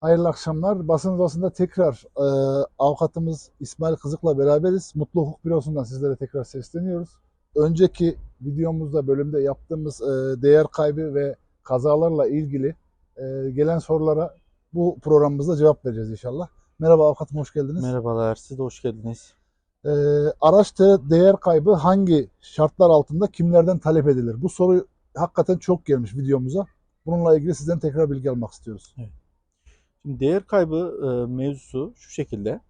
Hayırlı akşamlar. Basın odasında tekrar e, avukatımız İsmail Kızık'la beraberiz. Mutlu Hukuk Bürosu'ndan sizlere tekrar sesleniyoruz. Önceki videomuzda, bölümde yaptığımız e, değer kaybı ve kazalarla ilgili e, gelen sorulara bu programımızda cevap vereceğiz inşallah. Merhaba avukatım, hoş geldiniz. Merhabalar, siz de hoş geldiniz. E, araç de- değer kaybı hangi şartlar altında kimlerden talep edilir? Bu soru hakikaten çok gelmiş videomuza. Bununla ilgili sizden tekrar bilgi almak istiyoruz. Şimdi değer kaybı e, mevzusu şu şekilde.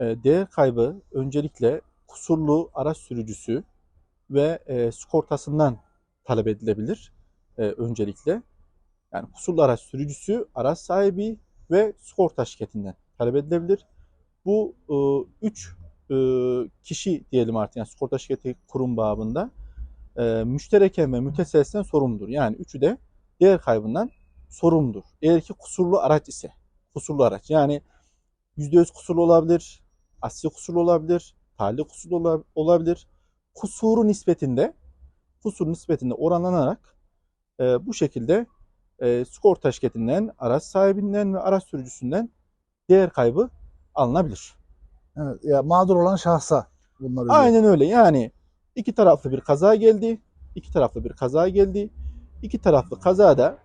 E, değer kaybı öncelikle kusurlu araç sürücüsü ve e, sigortasından talep edilebilir e, öncelikle. Yani kusurlu araç sürücüsü, araç sahibi ve sigorta şirketinden talep edilebilir. Bu e, üç e, kişi diyelim artık yani sigorta şirketi kurum babında e, müştereken ve müteselsen sorumludur. Yani üçü de değer kaybından sorumludur. Eğer ki kusurlu araç ise, kusurlu araç yani %100 kusurlu olabilir, asli kusurlu olabilir, talih kusurlu ola- olabilir. Kusuru nispetinde, kusur nispetinde oranlanarak e, bu şekilde e, sigorta şirketinden, araç sahibinden ve araç sürücüsünden değer kaybı alınabilir. Evet, ya mağdur olan şahsa bunlar ödüyor. Aynen öyle. Yani iki taraflı bir kaza geldi. iki taraflı bir kaza geldi. İki taraflı kazada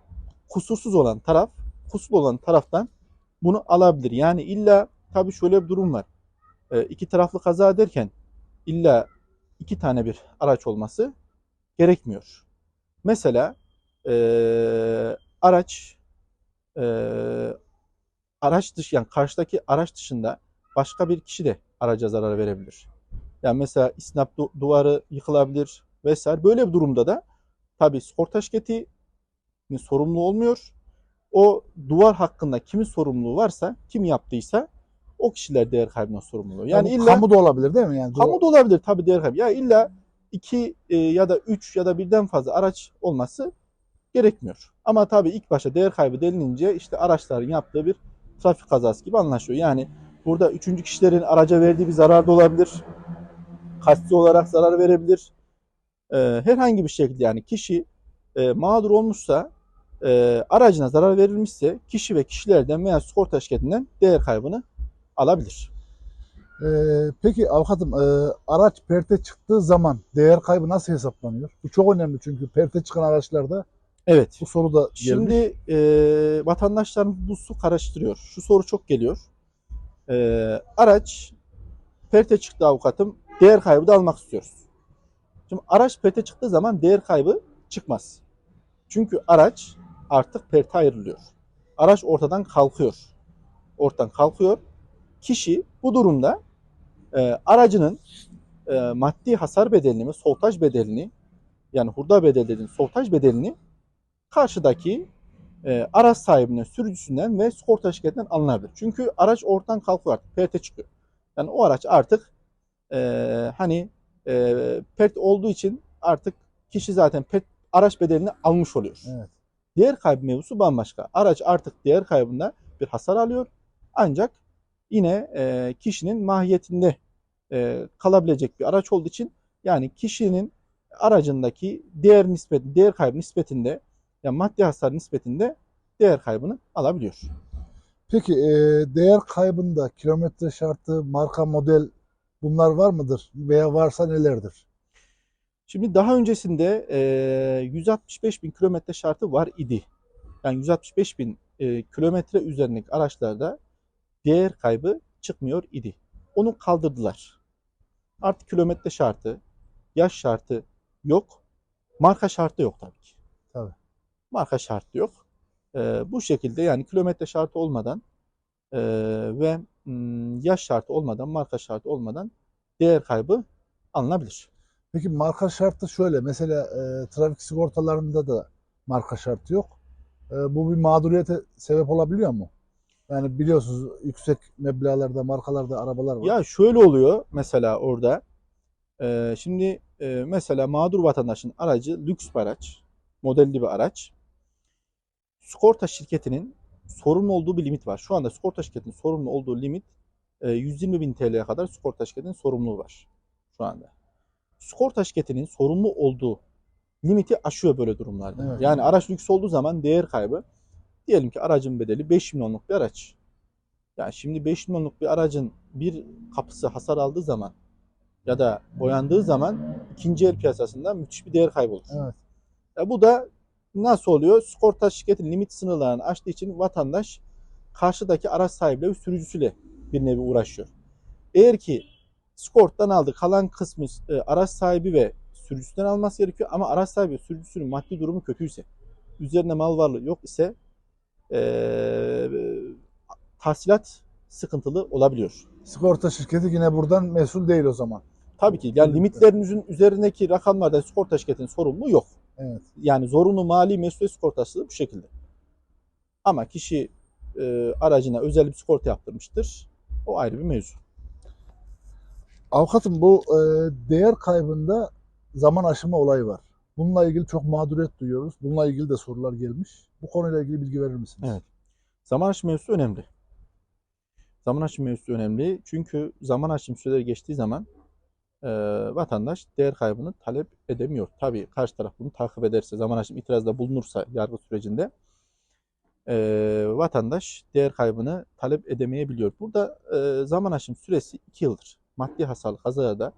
kusursuz olan taraf, kusurlu olan taraftan bunu alabilir. Yani illa tabii şöyle bir durum var. Ee, iki taraflı kaza derken illa iki tane bir araç olması gerekmiyor. Mesela ee, araç ee, araç dışı yani karşıdaki araç dışında başka bir kişi de araca zarar verebilir. Yani mesela isnap du- duvarı yıkılabilir vesaire. Böyle bir durumda da tabii sigorta şirketi sorumlu olmuyor. O duvar hakkında kimin sorumluluğu varsa, kim yaptıysa o kişiler değer kaybından sorumlu oluyor. Yani Kamu- illa kamu da olabilir değil mi? Yani kamu da olabilir tabii değer kaybı. Ya illa iki e, ya da üç ya da birden fazla araç olması gerekmiyor. Ama tabii ilk başta değer kaybı denilince işte araçların yaptığı bir trafik kazası gibi anlaşılıyor. Yani burada üçüncü kişilerin araca verdiği bir zarar da olabilir. Kasti olarak zarar verebilir. Ee, herhangi bir şekilde yani kişi e, mağdur olmuşsa e, aracına zarar verilmişse kişi ve kişilerden veya sigorta şirketinden değer kaybını alabilir. Ee, peki avukatım e, araç perte çıktığı zaman değer kaybı nasıl hesaplanıyor? Bu çok önemli çünkü perte çıkan araçlarda Evet. bu soru da gelmiş. Şimdi e, vatandaşlarımız bu su karıştırıyor. Şu soru çok geliyor. E, araç perte çıktı avukatım. Değer kaybı da almak istiyoruz. Şimdi araç perte çıktığı zaman değer kaybı çıkmaz. Çünkü araç artık perte ayrılıyor. Araç ortadan kalkıyor. Ortadan kalkıyor. Kişi bu durumda e, aracının e, maddi hasar bedelini, soltaj bedelini yani hurda bedeli dediğimiz soltaj bedelini karşıdaki e, araç sahibinden, sürücüsünden ve sigorta şirketinden alınabilir. Çünkü araç ortadan kalkıyor artık, perte çıkıyor. Yani o araç artık e, hani e, pert olduğu için artık kişi zaten pert, araç bedelini almış oluyor. Evet. Değer kaybı mevzusu bambaşka. Araç artık değer kaybında bir hasar alıyor. Ancak yine e, kişinin mahiyetinde e, kalabilecek bir araç olduğu için yani kişinin aracındaki değer nispet değer kaybı nispetinde yani maddi hasar nispetinde değer kaybını alabiliyor. Peki e, değer kaybında kilometre şartı, marka, model bunlar var mıdır? Veya varsa nelerdir? Şimdi daha öncesinde e, 165 bin kilometre şartı var idi. Yani 165 bin e, kilometre üzerindeki araçlarda değer kaybı çıkmıyor idi. Onu kaldırdılar. Artık kilometre şartı, yaş şartı yok. Marka şartı yok tabii ki. Tabii. Marka şartı yok. E, bu şekilde yani kilometre şartı olmadan e, ve yaş şartı olmadan, marka şartı olmadan değer kaybı alınabilir. Peki marka şartı şöyle. Mesela e, trafik sigortalarında da marka şartı yok. E, bu bir mağduriyete sebep olabiliyor mu? Yani biliyorsunuz yüksek meblağlarda, markalarda arabalar var. Ya şöyle oluyor mesela orada. Ee, şimdi e, mesela mağdur vatandaşın aracı lüks bir araç, modelli bir araç. Sigorta şirketinin sorumlu olduğu bir limit var. Şu anda sigorta şirketinin sorumlu olduğu limit e, 120 bin TL'ye kadar sigorta şirketinin sorumluluğu var şu anda. Sigorta şirketinin sorumlu olduğu limiti aşıyor böyle durumlarda. Evet. Yani araç lüks olduğu zaman değer kaybı Diyelim ki aracın bedeli 5 milyonluk bir araç. Yani şimdi 5 milyonluk bir aracın bir kapısı hasar aldığı zaman ya da boyandığı zaman ikinci el piyasasında müthiş bir değer kaybı olur. Evet. E bu da nasıl oluyor? Sigorta şirketin limit sınırlarını aştığı için vatandaş karşıdaki araç sahibiyle ve sürücüsüyle bir nevi uğraşıyor. Eğer ki sigortadan aldı kalan kısmı e, araç sahibi ve sürücüsünden alması gerekiyor ama araç sahibi ve sürücüsünün maddi durumu kötüyse, üzerine mal varlığı yok ise e, tahsilat sıkıntılı olabiliyor. Sigorta şirketi yine buradan mesul değil o zaman. Tabii ki yani limitlerin üzün- üzerindeki rakamlardan sigorta şirketinin sorumluluğu yok. Evet. Yani zorunlu mali mesuliyet sigortası da bu şekilde. Ama kişi e, aracına özel bir sigorta yaptırmıştır. O ayrı bir mevzu. Avukatım bu e, değer kaybında zaman aşımı olayı var. Bununla ilgili çok mağduriyet duyuyoruz. Bununla ilgili de sorular gelmiş. Bu konuyla ilgili bilgi verir misiniz? Evet. Zaman aşımı mevzusu önemli. Zaman aşımı mevzusu önemli. Çünkü zaman aşımı süreleri geçtiği zaman e, vatandaş değer kaybını talep edemiyor. Tabii karşı taraf bunu takip ederse, zaman aşımı itirazda bulunursa yargı sürecinde e, vatandaş değer kaybını talep edemeyebiliyor. Burada e, zaman aşımı süresi 2 yıldır. Maddi hasarlı kazalarda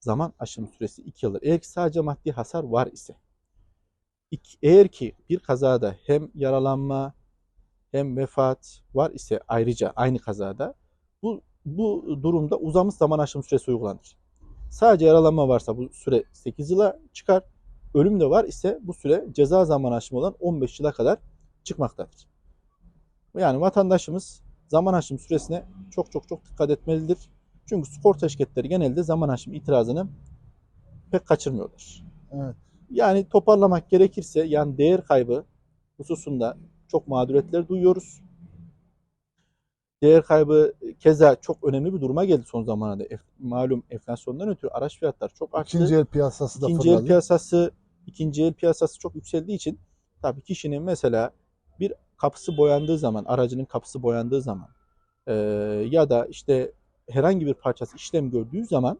zaman aşımı süresi 2 yıldır. Eğer ki sadece maddi hasar var ise, eğer ki bir kazada hem yaralanma hem vefat var ise ayrıca aynı kazada bu bu durumda uzamış zaman aşımı süresi uygulanır. Sadece yaralanma varsa bu süre 8 yıla çıkar. Ölüm de var ise bu süre ceza zaman aşımı olan 15 yıla kadar çıkmaktadır. Yani vatandaşımız zaman aşımı süresine çok çok çok dikkat etmelidir. Çünkü sigorta şirketleri genelde zaman aşımı itirazını pek kaçırmıyorlar. Evet. Yani toparlamak gerekirse yani değer kaybı hususunda çok mağduriyetler duyuyoruz. Değer kaybı keza çok önemli bir duruma geldi son zamanlarda. Ef- malum enflasyondan ötürü araç fiyatları çok arttı. İkinci el piyasası da İkinci el fırladı. piyasası ikinci el piyasası çok yükseldiği için tabii kişinin mesela bir kapısı boyandığı zaman, aracının kapısı boyandığı zaman eee, ya da işte herhangi bir parçası işlem gördüğü zaman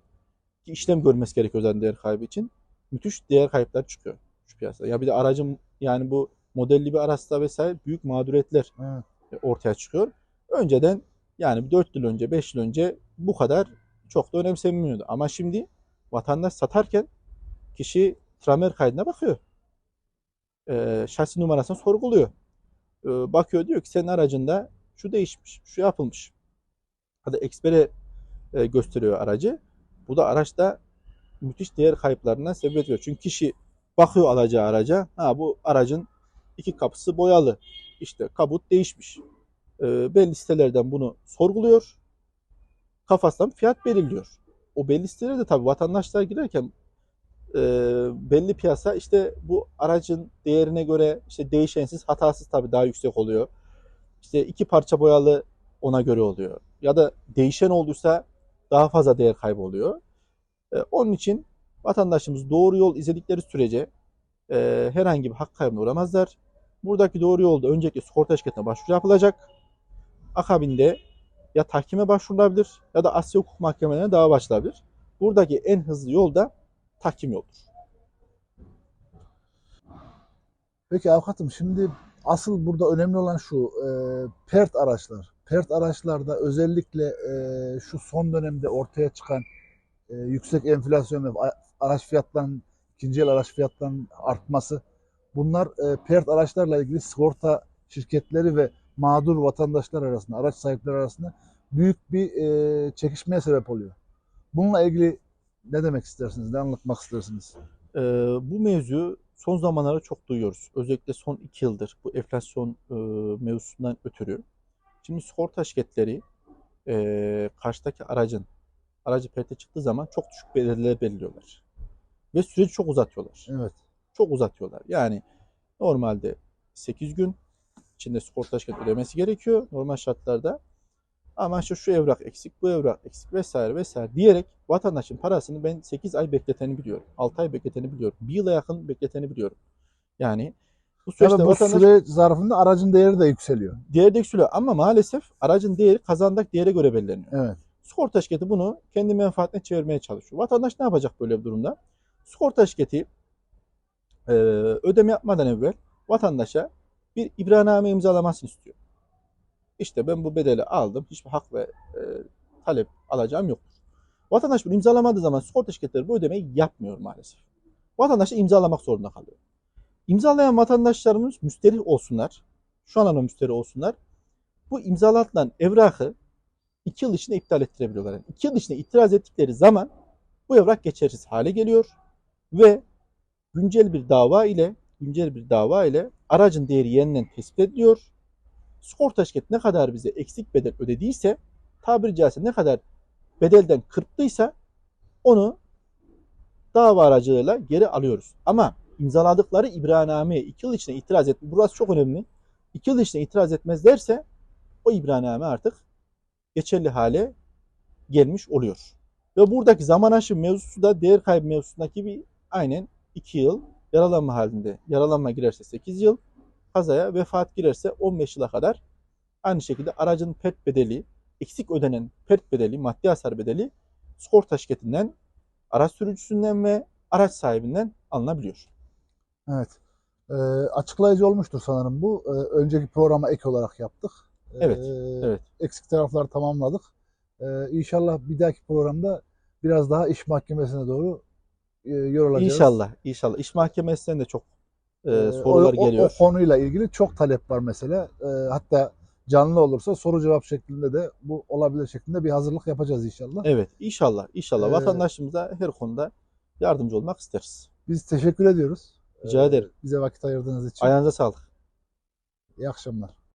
ki işlem görmesi gerekiyor zaten değer kaybı için müthiş değer kayıpları çıkıyor şu piyasada. Ya bir de aracın yani bu modelli bir araçta vesaire büyük mağduriyetler Evet. e, ortaya çıkıyor. Önceden yani 4 yıl önce 5 yıl önce bu kadar çok da önemsenmiyordu. Ama şimdi vatandaş satarken kişi tramer kaydına bakıyor. Ee, şasi numarasını sorguluyor. Ee, bakıyor diyor ki senin aracında şu değişmiş, şu yapılmış. Hadi ekspere e, gösteriyor aracı. Bu da araçta müthiş değer kayıplarına sebep ediyor. Çünkü kişi bakıyor alacağı araca. Ha bu aracın iki kapısı boyalı. İşte kabut değişmiş. Ee, belli sitelerden bunu sorguluyor. Kafasından fiyat belirliyor. O belli sitelere de tabii vatandaşlar girerken e, belli piyasa işte bu aracın değerine göre işte değişensiz hatasız tabii daha yüksek oluyor. İşte iki parça boyalı ona göre oluyor. Ya da değişen olduysa daha fazla değer kaybı oluyor. E, onun için vatandaşımız doğru yol izledikleri sürece e, herhangi bir hak kaybına uğramazlar. Buradaki doğru yolda öncelikle sigorta şirketine başvuru yapılacak. Akabinde ya tahkime başvurulabilir ya da Asya Hukuk Mahkemelerine dava açılabilir. Buradaki en hızlı yol da tahkim yoludur. Peki avukatım şimdi asıl burada önemli olan şu e, pert araçlar. Pert araçlarda özellikle e, şu son dönemde ortaya çıkan e, yüksek enflasyon ve araç fiyatlarının ikinci el araç fiyatlarının artması bunlar e, pert araçlarla ilgili sigorta şirketleri ve mağdur vatandaşlar arasında, araç sahipleri arasında büyük bir e, çekişmeye sebep oluyor. Bununla ilgili ne demek istersiniz, ne anlatmak istersiniz? Ee, bu mevzu son zamanlarda çok duyuyoruz. Özellikle son iki yıldır bu enflasyon e, mevzusundan ötürü. Şimdi sigorta şirketleri e, karşıdaki aracın aracı perte çıktığı zaman çok düşük bedeller belirliyorlar. Ve süreci çok uzatıyorlar. Evet. Çok uzatıyorlar. Yani normalde 8 gün içinde sigorta şirketi ödemesi gerekiyor normal şartlarda. Ama işte şu evrak eksik, bu evrak eksik vesaire vesaire diyerek vatandaşın parasını ben 8 ay bekleteni biliyorum. 6 ay bekleteni biliyorum. 1 yıla yakın bekleteni biliyorum. Yani bu süreçte Tabii bu vatandaş süre zarfında aracın değeri de yükseliyor. değeri de yükseliyor ama maalesef aracın değeri kazandaki değere göre belirleniyor. Evet. Sigorta şirketi bunu kendi menfaatine çevirmeye çalışıyor. Vatandaş ne yapacak böyle bir durumda? Sigorta şirketi e, ödeme yapmadan evvel vatandaşa bir ibraname imzalamasını istiyor. İşte ben bu bedeli aldım. Hiçbir hak ve e, talep alacağım yoktur. Vatandaş bunu imzalamadığı zaman sigorta şirketleri bu ödemeyi yapmıyor maalesef. Vatandaş da imzalamak zorunda kalıyor. İmzalayan vatandaşlarımız müsterih olsunlar. Şu an müsterih olsunlar. Bu imzalatılan evrakı iki yıl içinde iptal ettirebiliyorlar. Yani yıl içinde itiraz ettikleri zaman bu evrak geçersiz hale geliyor ve güncel bir dava ile güncel bir dava ile aracın değeri yeniden tespit ediliyor. Sigorta şirketi ne kadar bize eksik bedel ödediyse tabiri caizse ne kadar bedelden kırptıysa onu dava aracılığıyla geri alıyoruz. Ama imzaladıkları ibranameye iki yıl içinde itiraz et. Burası çok önemli. İki yıl içinde itiraz etmezlerse o ibraname artık geçerli hale gelmiş oluyor. Ve buradaki zaman aşımı mevzusu da değer kaybı mevzusundaki bir aynen 2 yıl yaralanma halinde. Yaralanma girerse 8 yıl, kazaya vefat girerse 15 yıla kadar aynı şekilde aracın pert bedeli, eksik ödenen pert bedeli, maddi hasar bedeli sigorta şirketinden, araç sürücüsünden ve araç sahibinden alınabiliyor. Evet. Ee, açıklayıcı olmuştur sanırım bu. Ee, önceki programa ek olarak yaptık. Ee, Evet, evet. Eksik tarafları tamamladık. Ee, inşallah bir dahaki programda biraz daha iş mahkemesine doğru e, yorulacağız. İnşallah, inşallah. İş mahkemesinden de çok e, Ee, sorular o, o- geliyor. O, konuyla ilgili çok talep var mesela. Ee, hatta canlı olursa soru cevap şeklinde de bu olabilir şeklinde bir hazırlık yapacağız inşallah. Evet, inşallah, inşallah. Ee, Vatandaşımıza her konuda yardımcı olmak isteriz. Biz teşekkür ediyoruz. Rica Ee, ederim. Bize vakit ayırdığınız için. Ayağınıza sağlık. İyi akşamlar.